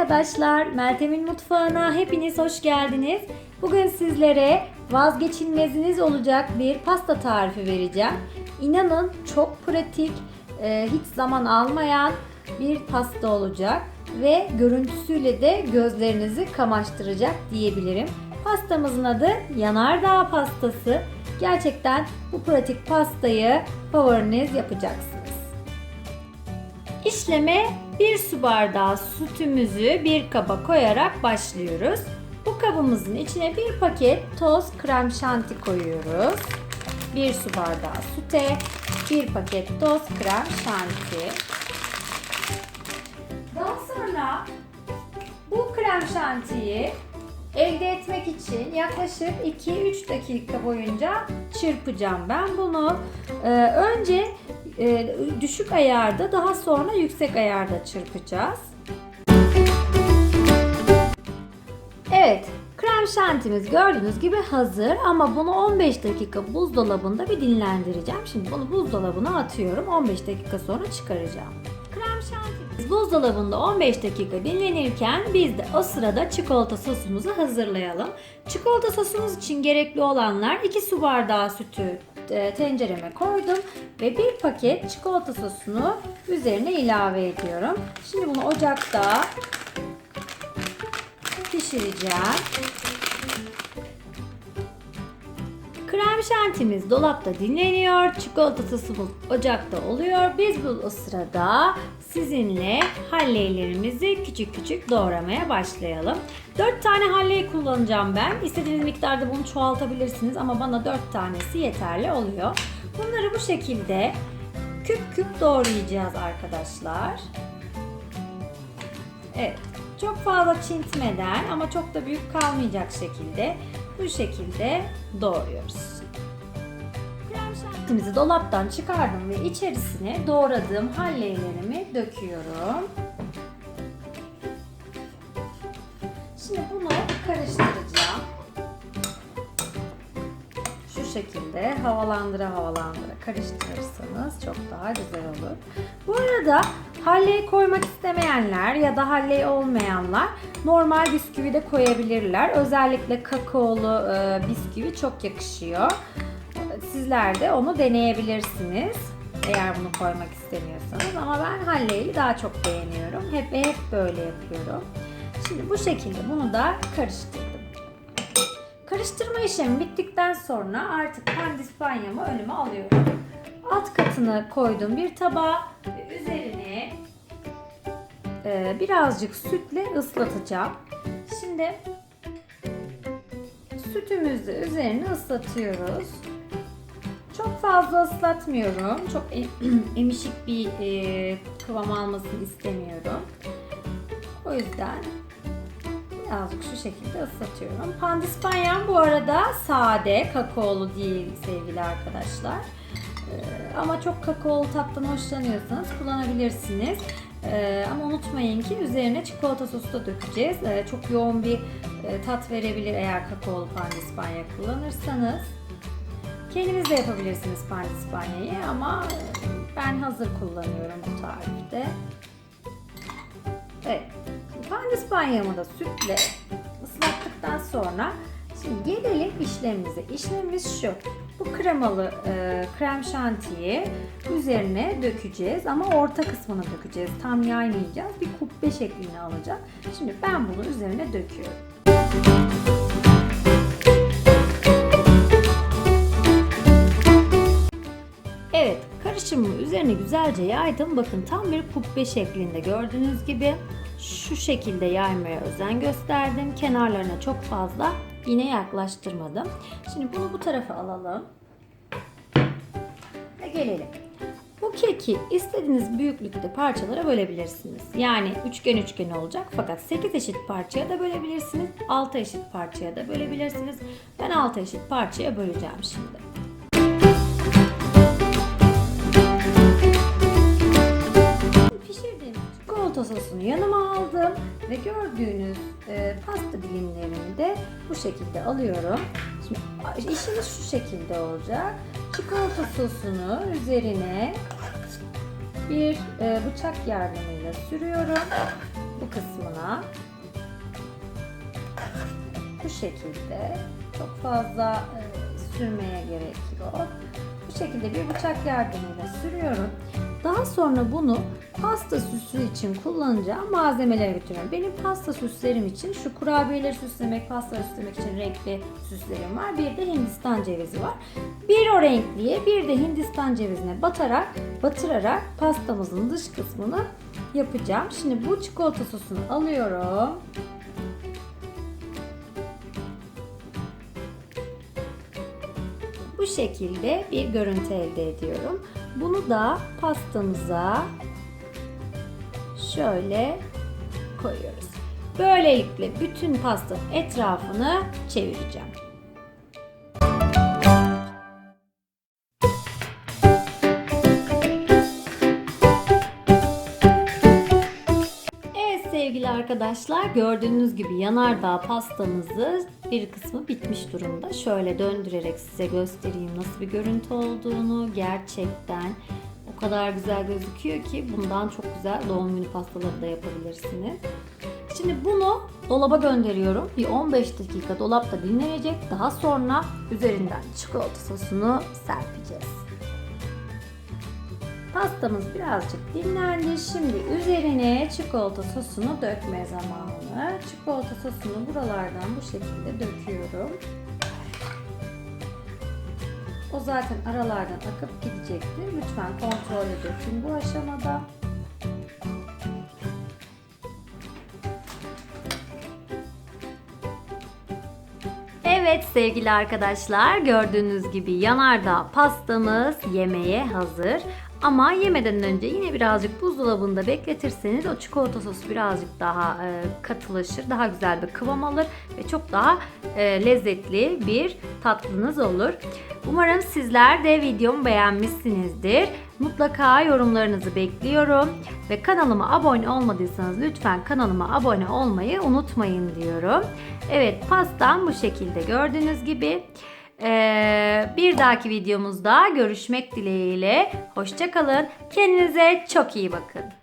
arkadaşlar, Meltem'in mutfağına hepiniz hoş geldiniz. Bugün sizlere vazgeçilmeziniz olacak bir pasta tarifi vereceğim. İnanın çok pratik, e, hiç zaman almayan bir pasta olacak ve görüntüsüyle de gözlerinizi kamaştıracak diyebilirim. Pastamızın adı yanardağ pastası. Gerçekten bu pratik pastayı favoriniz yapacaksınız. İşleme 1 su bardağı sütümüzü bir kaba koyarak başlıyoruz. Bu kabımızın içine bir paket toz krem şanti koyuyoruz. 1 su bardağı süte, bir paket toz krem şanti. Daha sonra bu krem şantiyi elde etmek için yaklaşık 2-3 dakika boyunca çırpacağım ben bunu. Ee, önce e, düşük ayarda daha sonra yüksek ayarda çırpacağız. Evet, krem şantimiz gördüğünüz gibi hazır ama bunu 15 dakika buzdolabında bir dinlendireceğim. Şimdi bunu buzdolabına atıyorum. 15 dakika sonra çıkaracağım. Şantimiz buzdolabında 15 dakika dinlenirken biz de o sırada çikolata sosumuzu hazırlayalım. Çikolata sosumuz için gerekli olanlar 2 su bardağı sütü e, tencereme koydum ve bir paket çikolata sosunu üzerine ilave ediyorum. Şimdi bunu ocakta pişireceğim. Krem şantimiz dolapta dinleniyor. Çikolata sosumuz ocakta oluyor. Biz bu sırada sizinle halleylerimizi küçük küçük doğramaya başlayalım. 4 tane halley kullanacağım ben. İstediğiniz miktarda bunu çoğaltabilirsiniz ama bana 4 tanesi yeterli oluyor. Bunları bu şekilde küp küp doğrayacağız arkadaşlar. Evet. Çok fazla çintmeden ama çok da büyük kalmayacak şekilde bu şekilde doğruyoruz. Krem şantimizi dolaptan çıkardım ve içerisine doğradığım halleylerimi döküyorum. Şimdi bunu karıştıracağım. Şu şekilde havalandıra havalandıra karıştırırsanız çok daha güzel olur. Bu arada halley koymak istemeyenler ya da halley olmayanlar normal bisküvi de koyabilirler. Özellikle kakaolu e, bisküvi çok yakışıyor. Sizler de onu deneyebilirsiniz. Eğer bunu koymak istemiyorsanız ama ben halleyli daha çok beğeniyorum. Hep hep böyle yapıyorum. Şimdi bu şekilde bunu da karıştırdım. Karıştırma işlemi bittikten sonra artık pandispanyamı önüme alıyorum. Alt katını koydum bir tabağa ve üzerine e, birazcık sütle ıslatacağım. Şimdi sütümüzü üzerine ıslatıyoruz. Çok fazla ıslatmıyorum. Çok em- emişik bir e, kıvam almasını istemiyorum. O yüzden birazcık şu şekilde ıslatıyorum. Pandispanyam bu arada sade, kakaolu değil sevgili arkadaşlar. Ee, ama çok kakaolu tattan hoşlanıyorsanız kullanabilirsiniz. Ee, ama unutmayın ki üzerine çikolata sosu da dökeceğiz. Ee, çok yoğun bir e, tat verebilir eğer kakaolu pandispanya kullanırsanız. Kendiniz de yapabilirsiniz pandispanyayı ama ben hazır kullanıyorum bu tarifte. Evet. Pandispanyamı da sütle ıslattıktan sonra şimdi gelelim işlemimize. İşlemimiz şu. Bu kremalı e, krem şantiyi üzerine dökeceğiz ama orta kısmına dökeceğiz. Tam yaymayacağız. Bir kubbe şeklini alacak. Şimdi ben bunu üzerine döküyorum. Evet, karışımı üzerine güzelce yaydım. Bakın tam bir kubbe şeklinde gördüğünüz gibi şu şekilde yaymaya özen gösterdim. Kenarlarına çok fazla yine yaklaştırmadım. Şimdi bunu bu tarafa alalım. Ve gelelim. Bu keki istediğiniz büyüklükte parçalara bölebilirsiniz. Yani üçgen üçgen olacak fakat 8 eşit parçaya da bölebilirsiniz. 6 eşit parçaya da bölebilirsiniz. Ben 6 eşit parçaya böleceğim şimdi. Ve gördüğünüz e, pasta dilimlerini de bu şekilde alıyorum. Şimdi işimiz şu şekilde olacak. Çikolata sosunu üzerine bir e, bıçak yardımıyla sürüyorum bu kısmına bu şekilde çok fazla e, sürmeye gerek yok. Şekilde bir bıçak yardımıyla sürüyorum. Daha sonra bunu pasta süsü için kullanacağım malzemelere götürüyorum. Benim pasta süslerim için şu kurabiyeleri süslemek, pasta süslemek için renkli süslerim var. Bir de Hindistan cevizi var. Bir o renkliye bir de Hindistan cevizine batarak, batırarak pastamızın dış kısmını yapacağım. Şimdi bu çikolata sosunu alıyorum. Bu şekilde bir görüntü elde ediyorum. Bunu da pastamıza şöyle koyuyoruz. Böylelikle bütün pastanın etrafını çevireceğim. Arkadaşlar gördüğünüz gibi yanardağ pastamızı bir kısmı bitmiş durumda. Şöyle döndürerek size göstereyim nasıl bir görüntü olduğunu. Gerçekten o kadar güzel gözüküyor ki bundan çok güzel doğum günü pastaları da yapabilirsiniz. Şimdi bunu dolaba gönderiyorum. Bir 15 dakika dolapta dinlenecek. Daha sonra üzerinden çikolata sosunu serpeceğiz. Pastamız birazcık dinlendi. Şimdi üzerine çikolata sosunu dökme zamanı. Çikolata sosunu buralardan bu şekilde döküyorum. O zaten aralardan akıp gidecektir. Lütfen kontrollü dökün bu aşamada. Evet sevgili arkadaşlar gördüğünüz gibi yanardağ pastamız yemeğe hazır. Ama yemeden önce yine birazcık buzdolabında bekletirseniz o çikolata sosu birazcık daha e, katılaşır, daha güzel bir kıvam alır ve çok daha e, lezzetli bir tatlınız olur. Umarım sizler de videomu beğenmişsinizdir. Mutlaka yorumlarınızı bekliyorum ve kanalıma abone olmadıysanız lütfen kanalıma abone olmayı unutmayın diyorum. Evet pastam bu şekilde gördüğünüz gibi. Ee, bir dahaki videomuzda görüşmek dileğiyle. Hoşçakalın. Kendinize çok iyi bakın.